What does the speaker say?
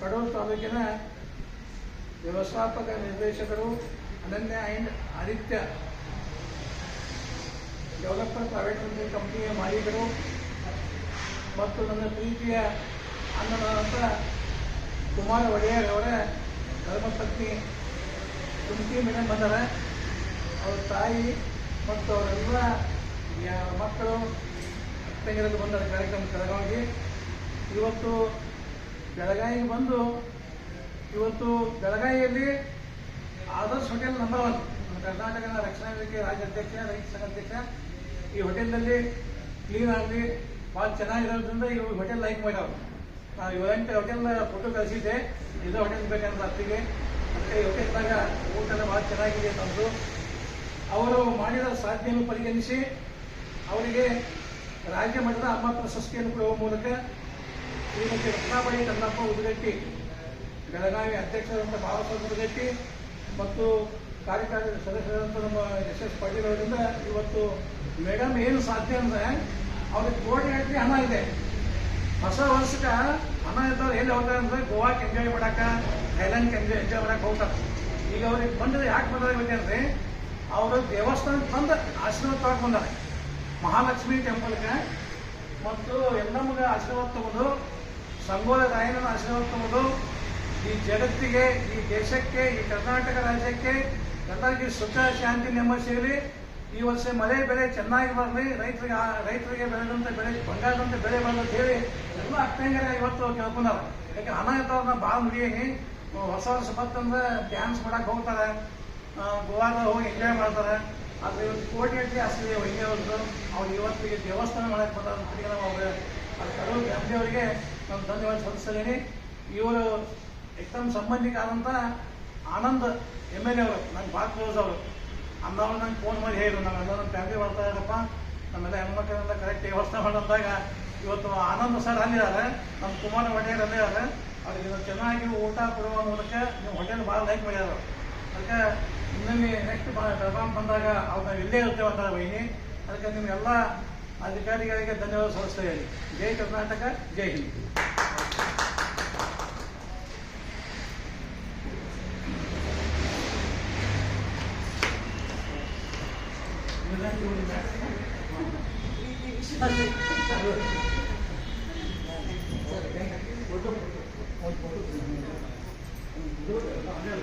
ಕಡೂರು ತಾಲೂಕಿನ ವ್ಯವಸ್ಥಾಪಕ ನಿರ್ದೇಶಕರು Ananya and Aditya developer private limited ಕಂಪ್ನಿಯ ಮಾಲೀಕರು ಮತ್ತು ನನ್ನ ಪ್ರೀತಿಯ ಅನ್ನದಾದಂಥ ಕುಮಾರ ಒಡೆಯರ್ ಅವರ ಧರ್ಮಪತ್ನಿ ಕುಂತಿ ಮೇಡಮ್ ಬಂದಾರ. ಅವ್ರ ತಾಯಿ ಮತ್ತು ಅವರೆಲ್ಲ ಮಕ್ಕಳು ತಂಗಿರಲ್ಲಿ ಬಂದ ಕಾರ್ಯಕ್ರಮ ಬೆಳಗಾವಿಗೆ ಇವತ್ತು ಬೆಳಗಾವಿಗೆ ಬಂದು ಇವತ್ತು ಬೆಳಗಾವಿಯಲ್ಲಿ Adarsh hotel number one Karnataka Rakshana Vedike, ರಾಜ್ಯ ಅಧ್ಯಕ್ಷ, ರೈತ ಸಂಘ ಅಧ್ಯಕ್ಷ. ಈ ಹೋಟೆಲ್ನಲ್ಲಿ ಕ್ಲೀನ್ ಆಗಲಿ ಭಾಳ ಚೆನ್ನಾಗಿರೋದ್ರಿಂದ ಈ ಹೋಟೆಲ್ ಲೈಕ್ ಮಾಡ್ಯಾವ ನಾವು ಏಳೆಂಟು ಹೋಟೆಲ್ ಫೋಟೋ ಕಳಿಸಿದ್ದೆ. ಇದು ಹೋಟೆಲ್ ಬೇಕಂತ ಅತ್ತಿಗೆ ಮತ್ತೆ ಈ ಹೋಟೆಲ್ದಾಗ ಊಟ ಭಾಳ ಚೆನ್ನಾಗಿದೆ ತಂದು ಅವರು ಮಾಡಿದ ಸಾಧನೆಯನ್ನು ಪರಿಗಣಿಸಿ ಅವರಿಗೆ ರಾಜ್ಯ ಮಟ್ಟದ ಅಮ್ಮ ಪ್ರಶಸ್ತಿಯನ್ನು ಕೊಡುವ ಮೂಲಕ ಶ್ರೀಮತಿ ರತ್ನಾಬಾಯಿ ಕನ್ನಪ್ಪ ಉದಗಟ್ಟಿ ಬೆಳಗಾವಿ ಅಧ್ಯಕ್ಷರಾದಂಥ ಬಾಲಸ್ವಾಮಿ ಉದಗಟ್ಟಿ ಮತ್ತು ಕಾರ್ಯಕಾರಿ ಸದಸ್ಯರಂತ ನಮ್ಮ ಎಸ್ ಎಸ್ ಪಾಟೀಲ್ ಅವರಿಂದ ಇವತ್ತು ಮೇಡಮ್ ಏನು ಸಾಧ್ಯ ಅಂದ್ರೆ ಅವ್ರಿಗೆ ಕೋಟಿ ಗಟ್ಟಲೆ ಹಣ ಇದೆ. ಹೊಸ ವರ್ಷಕ್ಕೆ ಹಣ ಇದ್ದವ್ರು ಎಲ್ಲಿ ಹೋಗ್ತಾರೆ ಅಂದ್ರೆ ಗೋವಾಕ್ಕೆ ಎಂಜಾಯ್ ಮಾಡಕ್ಕೆ, ಥೈಲ್ಯಾಂಡ್ಗೆ ಎಂಜಾಯ್ ಎಂಜಾಯ್ ಮಾಡಕ್ಕೆ ಹೋಗ್ತಾರೆ. ಈಗ ಅವ್ರಿಗೆ ಬಂದ್ರೆ ಯಾಕೆ ಬಂದ್ರೆ ಅಂದ್ರೆ ಅವರು ದೇವಸ್ಥಾನಕ್ಕೆ ತಂದು ಆಶೀರ್ವಾದ ತಗೊಂಡು ಬಂದಾರೆ. ಮಹಾಲಕ್ಷ್ಮಿ ಟೆಂಪಲ್ಗೆ ಮತ್ತು ಎಲ್ಲಮ್ಮಗೆ ಆಶೀರ್ವಾದ ತಗೊಂಡು ಸಂಗೋಲ ರಾಯನ ತಗೊಂಡು ಈ ಜಗತ್ತಿಗೆ, ಈ ದೇಶಕ್ಕೆ, ಈ ಕರ್ನಾಟಕ ರಾಜ್ಯಕ್ಕೆ ಎಲ್ಲರಿಗೂ ಸುಖ, ಶಾಂತಿ, ನೆಮ್ಮದಿ ಸಿಗಲಿ. ಈ ವರ್ಷ ಮಳೆ ಬೆಳೆ ಚೆನ್ನಾಗಿ ಬರಲಿ. ರೈತರಿಗೆ ರೈತರಿಗೆ ಬೆಳೆದಂತ ಬೆಳೆ, ಬಂಗಾರದಂತೆ ಬೆಳೆ ಅಂತ ಹೇಳಿ ಎಲ್ಲ ಅಕ್ಕಂಗರ ಇವತ್ತು ಕೇಳ್ಕೊಂಡಾರ ಯಾಕೆ ಹಣ ಇರ್ತಾವ್ರನ್ನ ಭಾಳ ನುಡಿಯೇನಿ ಹೊಸ ವರ್ಷ ಬತ್ತಂದ್ರೆ ಡ್ಯಾನ್ಸ್ ಮಾಡಕ್ ಹೋಗ್ತಾರೆ. ಗೋವಾದ ಹೋಗಿ ಎಂಜಾಯ್ ಮಾಡ್ತಾರೆ. ಆದ್ರೆ ಇವತ್ತು ಕೋಟಿ ಗಟ್ಟಲೆ ಆಸ್ತಿ ವೈದ್ಯ ಅವ್ರು ಇವತ್ತಿಗೆ ದೇವಸ್ಥಾನ ಮಾಡಕ್ಕೆ ಬರ್ತಾರೆ ನಾವು ಅವ್ರ ಅದು ಕಡೂರು ಫ್ಯಾಮಿಲಿ ಅವರಿಗೆ ನಾನು ಧನ್ಯವಾದ ಸಲ್ಲಿಸ್ತಿದ್ದೀನಿ ಇವರು ಎಕ್ದಮ್ ಸಂಬಂಧಿಕರಾದಂಥ ಆನಂದ್ ಎಂ ಎಲ್ ಎ ಅವರು, ನಂಗೆ ಭಾಳ ಕ್ಲೋಸ್ ಅವರು. ಅಂದವ್ರು ನಂಗೆ ಫೋನ್ ಮಾಡಿ ಹೇಳಿದ್ರು ನಾವೆಲ್ಲ ನಮ್ಮ ಫ್ಯಾಮಿಲಿ ಬರ್ತಾ ಇದ್ದಪ್ಪ ನಮ್ಮೆಲ್ಲ ಹೆಣ್ಮಕ್ಳೆಲ್ಲ ಕರೆಕ್ಟ್ ವ್ಯವಸ್ಥೆ ಮಾಡಂದಾಗ ಇವತ್ತು ಆನಂದ್ ಸರ್ ಅಲ್ಲಿದ್ದಾರೆ ನಮ್ಮ ಕುಮಾರ ಒಡೆಯರ್ ಅಲ್ಲಿದ್ದಾರೆ. ಅವ್ರಿಗೆ ಚೆನ್ನಾಗಿ ಊಟ ಕೊಡುವ ಮೂಲಕ ನೀವು ಹೋಟೆಲ್ ಭಾಳ ಲೈಕ್ ಮಾಡ್ಯಾರ ಅದಕ್ಕೆ ಇನ್ನೊಮ್ಮೆ ನೆಕ್ಸ್ಟ್ ಬೆಳಗಾಂ ಬಂದಾಗ ಅವ್ರು ನಾವು ಇಲ್ಲೇ ಇರ್ತೇವೆ ಅಂತ ವೈನಿ ಅದಕ್ಕೆ ನಿಮ್ಗೆಲ್ಲ ಅಧಿಕಾರಿಗಳಿಗೆ ಧನ್ಯವಾದ ಸಲ್ಲಿಸ್ತಾ ಇದ್ದೀನಿ ಜೈ ಕರ್ನಾಟಕ ಜೈ ಹಿಂದ್ ಅಲ್ಲಿ